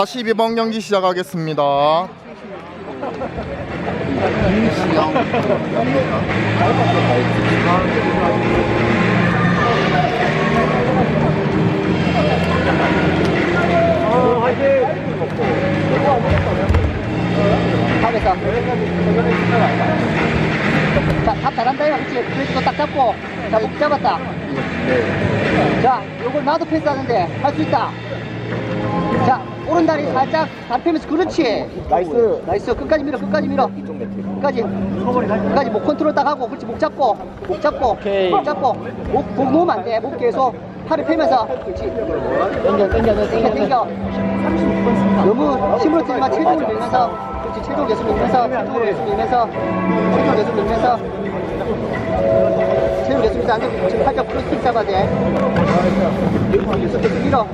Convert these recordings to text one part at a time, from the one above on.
42번 경기 시작하겠습니다. 자, 탑 잘한다, 요 그렇지. 그래도 딱 잡고. 자, 목 잡았다. 자, 요걸 나도 패스하는데 할 수 있다. 자, 오른다리 살짝 발 펴면서 그렇지. 나이스. 나이스. 끝까지 밀어, 끝까지 밀어. 끝까지. 끝까지 목 컨트롤 딱 하고, 그렇지. 목 잡고, 목 잡고, 목 잡고. 목, 목 놓으면 안 돼. 목 계속 팔을 펴면서. 그렇지. 당겨, 당겨, 당겨, 당겨. 너무 힘으로 뛰지만 체중을 밀면서 그렇지 체중 계속 밀면서 체중을 계속 밀면서 체중 계속 밀면서 체중 계속 밀면서 안돼 지금 살짝 크로스틱 잡아야 돼 밀어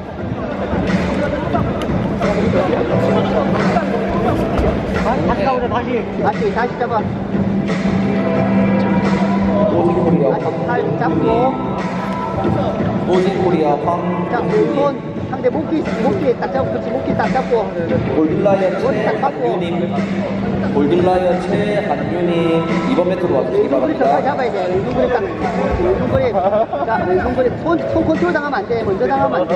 다시 다시 다시 다시 잡아 다시 팔 잡고 모진 코리아 황자 왼손 상대 목기 목기 딱 잡고 그렇지 목기 딱 잡고 골든라이언 최한윤님 골든라이언 최한윤님 이번 배트로 와주시기 더 바랍니다 잡아야 돼. 그립 딱. 그립. 자, 그립. 손, 손 컨트롤 당하면 안 돼. 먼저 당하면 안 돼.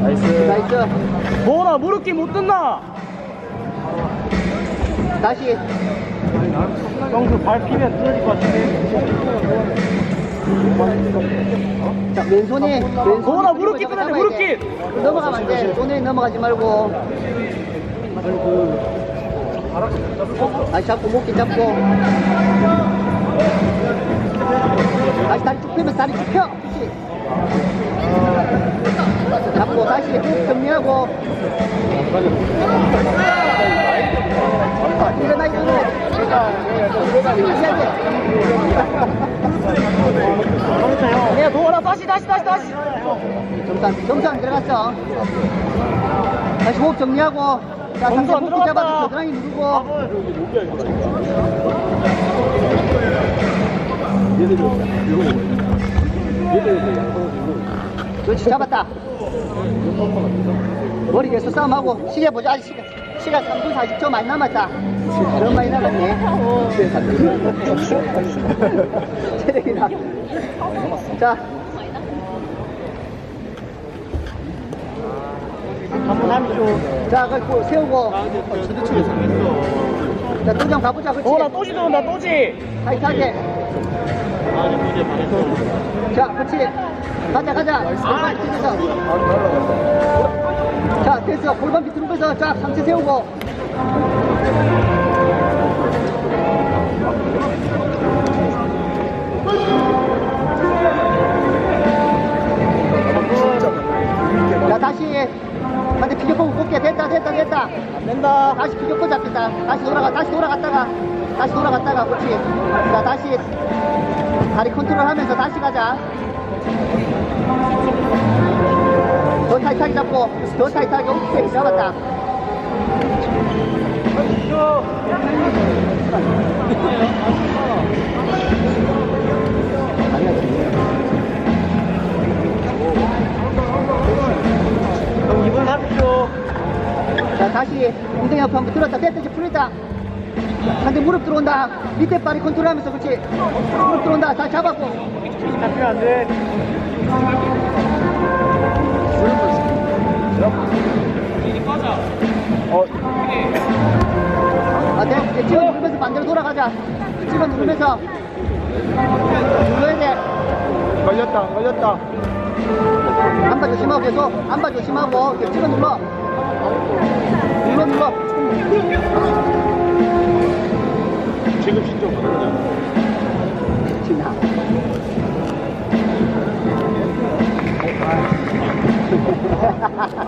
나이스. 나이스. 뭐나 무릎기 못 뜯나? 다시. 형그 밟히면 뚫릴 것 같은데 자, 뭐나 그립을 무릎기 잡아야 끊어야 돼, 돼. 무릎기! 넘어가면 안 돼. 손에 넘어가지 말고. 다시 잡고, 목기 잡고. 다시 다리 쭉 펴면서 다리 쭉 펴. 그렇지. 잡고 다시 훅 정리하고. 일어나 일어나. 내가 도와라 다시 다시 다시 다시 점산 점산 들어갔어. 다시 호흡 정리하고. 자, 점수 안 목기 잡아서. 겨드랑이 누르고. 그렇지 잡았다. 머리 계속 싸움하고 시계 보자. 아직 시간 시간 3분 40초 많이 남았다. 너무 많이 남았네. 체력이나. 자. 한번 하십시오 자, 그 세우고. 자, 도장 가보자. 그렇지. 도와라 또지 도온다 또지 타이트하게. 자, 그렇지. 가자, 가자. 골반 밑에서. 자, 됐어. 골반 밑으로 빼서 쫙 상체 세우고. 안 된다 다시 비교코 잡겠다. 다시 돌아가, 다시 돌아갔다가, 다시 돌아갔다가, 그렇지. 자, 다시 다리 컨트롤 하면서 다시 가자. 더 타이트하게 잡고, 더 타이트하게, 오케이, 잡았다. 다시 엉덩이 한번 들었다. 됐다, 풀렸다. 상대 무릎 들어온다. 밑에 발이 컨트롤 하면서, 그렇지. 무릎 들어온다. 다 잡았고. 잡히면 안돼 아, 네. 이제 찍어 누르면서 반대로 돌아가자. 찍어 누르면서. 눌러야 돼. 걸렸다, 걸렸다. 안바 조심하고 계속. 안바 조심하고. 찍어 눌러. 눌러, 눌러. 지금 신청 지나.